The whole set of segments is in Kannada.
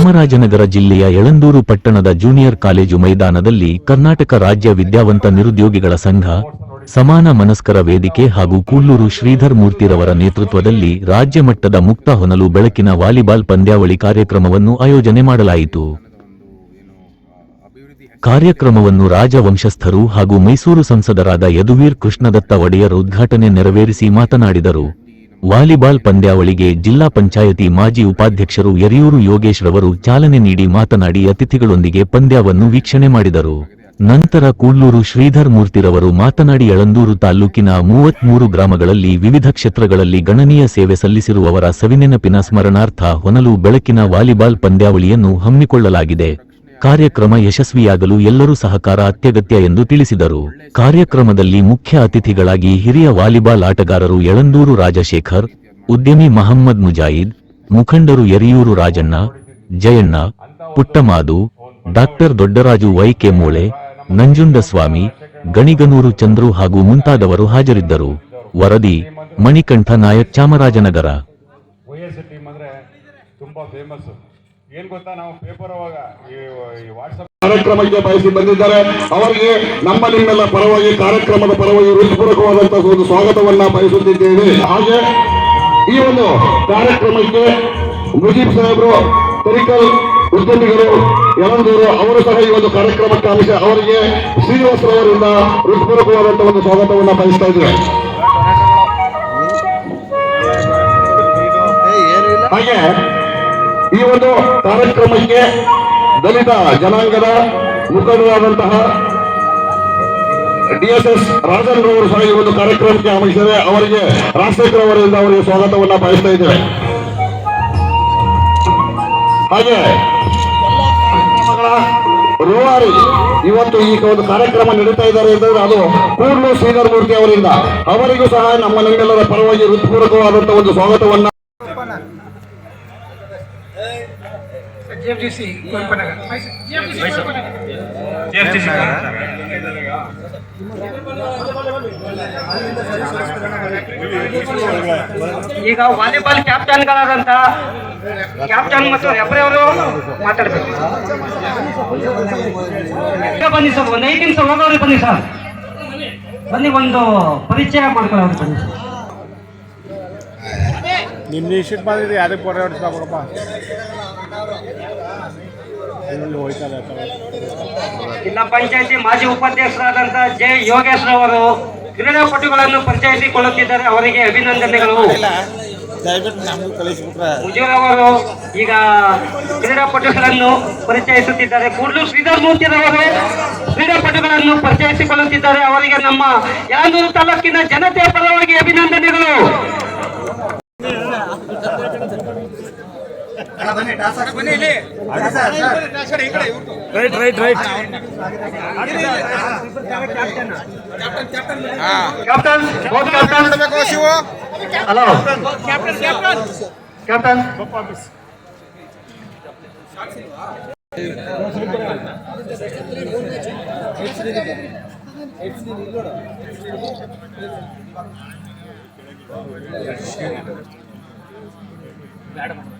ಚಾಮರಾಜನಗರ ಜಿಲ್ಲೆಯ ಯಳಂದೂರು ಪಟ್ಟಣದ ಜೂನಿಯರ್ ಕಾಲೇಜು ಮೈದಾನದಲ್ಲಿ ಕರ್ನಾಟಕ ರಾಜ್ಯ ವಿದ್ಯಾವಂತ ನಿರುದ್ಯೋಗಿಗಳ ಸಂಘ, ಸಮಾನ ಮನಸ್ಕರ ವೇದಿಕೆ ಹಾಗೂ ಕೂಲ್ಲೂರು ಶ್ರೀಧರ್ ಮೂರ್ತಿರವರ ನೇತೃತ್ವದಲ್ಲಿ ರಾಜ್ಯ ಮಟ್ಟದ ಮುಕ್ತ ಹೊನಲು ಬೆಳಕಿನ ವಾಲಿಬಾಲ್ ಪಂದ್ಯಾವಳಿ ಕಾರ್ಯಕ್ರಮವನ್ನು ಆಯೋಜನೆ ಮಾಡಲಾಯಿತು. ಕಾರ್ಯಕ್ರಮವನ್ನು ರಾಜವಂಶಸ್ಥರು ಹಾಗೂ ಮೈಸೂರು ಸಂಸದರಾದ ಯದುವೀರ್ ಕೃಷ್ಣದತ್ತ ಒಡೆಯರ್ ಉದ್ಘಾಟನೆ ನೆರವೇರಿಸಿ ಮಾತನಾಡಿದರು. ವಾಲಿಬಾಲ್ ಪಂದ್ಯಾವಳಿಗೆ ಜಿಲ್ಲಾ ಪಂಚಾಯತಿ ಮಾಜಿ ಉಪಾಧ್ಯಕ್ಷರು ಯರಿಯೂರು ಯೋಗೇಶ್ ರವರು ಚಾಲನೆ ನೀಡಿ ಮಾತನಾಡಿ ಅತಿಥಿಗಳೊಂದಿಗೆ ಪಂದ್ಯವನ್ನು ವೀಕ್ಷಣೆ ಮಾಡಿದರು. ನಂತರ ಕೂಡ್ಲೂರು ಶ್ರೀಧರ್ ಮೂರ್ತಿರವರು ಮಾತನಾಡಿ ಯಳಂದೂರು ತಾಲೂಕಿನ ಮೂವತ್ಮೂರು ಗ್ರಾಮಗಳಲ್ಲಿ ವಿವಿಧ ಕ್ಷೇತ್ರಗಳಲ್ಲಿ ಗಣನೀಯ ಸೇವೆ ಸಲ್ಲಿಸಿರುವವರ ಸವಿನೆನಪಿನ ಸ್ಮರಣಾರ್ಥ ಹೊನಲು ಬೆಳಕಿನ ವಾಲಿಬಾಲ್ ಪಂದ್ಯಾವಳಿಯನ್ನು ಹಮ್ಮಿಕೊಳ್ಳಲಾಗಿದೆ. ಕಾರ್ಯಕ್ರಮ ಯಶಸ್ವಿಯಾಗಲು ಎಲ್ಲರೂ ಸಹಕಾರ ಅತ್ಯಗತ್ಯ ಎಂದು ತಿಳಿಸಿದರು. ಕಾರ್ಯಕ್ರಮದಲ್ಲಿ ಮುಖ್ಯ ಅತಿಥಿಗಳಾಗಿ ಹಿರಿಯ ವಾಲಿಬಾಲ್ ಆಟಗಾರರು ಯಳಂದೂರು ರಾಜಶೇಖರ್, ಉದ್ಯಮಿ ಮಹಮ್ಮದ್ ಮುಜಾಯಿದ್ ಮುಖಂಡರು Yariyur Rajanna, Jayanna, Puttamadu, doctor Doddaraju Y K Moole, Nanjundaswamy, Ganiganur Chandru ಹಾಗೂ ಮುಂತಾದವರು ಹಾಜರಿದ್ದರು. ವರದಿ, ಮಣಿಕಂಠ ನಾಯಕ್ ಚಾಮರಾಜನಗರ. ಏನ್ ಗೊತ್ತಾ ನಾವು ಪೇಪರ್ ಅವಾಗ ಈ ವಾಟ್ಸಪ್ ಕಾರ್ಯಕ್ರಮಕ್ಕೆ ಬಯಸಿ ಬಂದಿದ್ದಾರೆ. ಅವರಿಗೆ ನಮ್ಮ ನಿಮ್ಮೆಲ್ಲ ಪರವಾಗಿ ಕಾರ್ಯಕ್ರಮದ ಪರವಾಗಿ ಹೃತ್ಪೂರ್ವಕವಾದಂತಹ ಒಂದು ಸ್ವಾಗತವನ್ನ ಬಯಸುತ್ತಿದ್ದೇವೆ ಹಾಗೆ ಈ ಒಂದು ಕಾರ್ಯಕ್ರಮಕ್ಕೆ ಮುಜೀಬ್ ಸಾಹೇಬ್ರು ತರಿಕಲ್ ಉದ್ಯಮಿಗಳು ಎಲ್ಲರೂ ಅವರು ಸಹ ಈ ಒಂದು ಕಾರ್ಯಕ್ರಮಕ್ಕೆ ಆಗಮಿಸಿ ಅವರಿಗೆ ಶ್ರೀನಿವಾಸರವರಿಂದ ಹೃತ್ಪೂರ್ವಕವಾದಂತಹ ಒಂದು ಸ್ವಾಗತವನ್ನ ಬಯಸ್ತಾ ಇದ್ದೇವೆ ಹಾಗೆ ಈ ಒಂದು ಕಾರ್ಯಕ್ರಮಕ್ಕೆ ದಲಿತ ಜನಾಂಗದ ಮುಖಂಡರಾದಂತಹ ಡಿಎಸ್ಎಸ್ ರಾಜನ್ ರವರು ಸಹ ಈ ಒಂದು ಕಾರ್ಯಕ್ರಮಕ್ಕೆ ಆಗಮಿಸಿದರೆ ಅವರಿಗೆ ರಾಜಶೇಖರ್ ಅವರಿಂದ ಅವರಿಗೆ ಸ್ವಾಗತವನ್ನು ಬಯಸ್ತಾ ಇದ್ದೇವೆ. ಹಾಗೆ ರೂವಾರಿ ಇವತ್ತು ಈ ಒಂದು ಕಾರ್ಯಕ್ರಮ ನಡೀತಾ ಇದ್ದಾರೆ ಅಂತಂದ್ರೆ ಅದು ಕೂಡ್ಲು ಶ್ರೀಧರ್ ಮೂರ್ತಿ ಅವರಿಂದ. ಅವರಿಗೂ ಸಹ ನಮ್ಮ ನಮ್ಮೆಲ್ಲರ ಪರವಾಗಿ ಹೃತ್ಪೂರ್ವಕವಾದಂತಹ ಒಂದು ಸ್ವಾಗತವನ್ನ ಈಗ ವಾಲಿಬಾಲ್ ಕ್ಯಾಪ್ಟನ್ಗಳಾದಂತ ಕ್ಯಾಪ್ಟನ್ ಮತ್ತು ರೆಫ್ರಿ ಅವರು ಮಾತಾಡಬೇಕು. ಬನ್ನಿ ಸರ್ ಒಂದು ಐದು ನಿಮಿಷ ಹೋಗೋರಿಗೆ ಬನ್ನಿ ಸರ್. ಬನ್ನಿ ಒಂದು ಪರಿಚಯ ಮಾಡ್ಕೊಳ್ಳೋರು ಬನ್ನಿ ಸರ್. ನಿಮ್ದು ಇಷ್ಟ ಬಂದಿದೆ ಅದಕ್ಕೆ ಇಲ್ಲಿ ಹೋಯ್ತದೆ ಜಿಲ್ಲಾ ಪಂಚಾಯತಿ ಮಾಜಿ ಉಪಾಧ್ಯಕ್ಷರಾದಂತ ಜೆ ಯೋಗೇಶ್ ರವರು ಕ್ರೀಡಾಪಟುಗಳನ್ನು ಪರಿಚಯಿಸಿಕೊಳ್ಳುತ್ತಿದ್ದಾರೆ. ಅವರಿಗೆ ಅಭಿನಂದನೆಗಳು. ದಯವಿಟ್ಟು ನಮ್ಗೆ ಕಳಿಸ್ಬಿಟ್ರೆ. ಮುಜೂರ್ ಅವರು ಈಗ ಕ್ರೀಡಾಪಟುಗಳನ್ನು ಪರಿಚಯಿಸುತ್ತಿದ್ದಾರೆ. ಕೂಡಲೂ ಶ್ರೀಧರ್ ಮೂರ್ತಿರವರು ಕ್ರೀಡಾಪಟುಗಳನ್ನು ಪರಿಚಯಿಸಿಕೊಳ್ಳುತ್ತಿದ್ದಾರೆ. ಅವರಿಗೆ ನಮ್ಮ ಯಾದೂರು ತಾಲೂಕಿನ ಜನತೆಯ ಪರವಾಗಿ ಅಭಿನಂದನೆಗಳು right right right captain captain captain hello captain captain by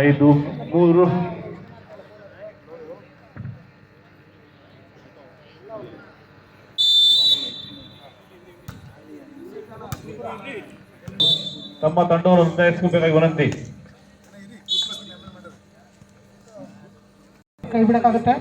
ಐದು ಮೂರು. ತಮ್ಮ ತಂಡವನ್ನು ನೋಂದಾಯಿಸ್ಕೋಬೇಕಾಗಿ ವಿನಂತಿ. ಕೈ ಬಿಡಕ್ಕಾಗುತ್ತೆ?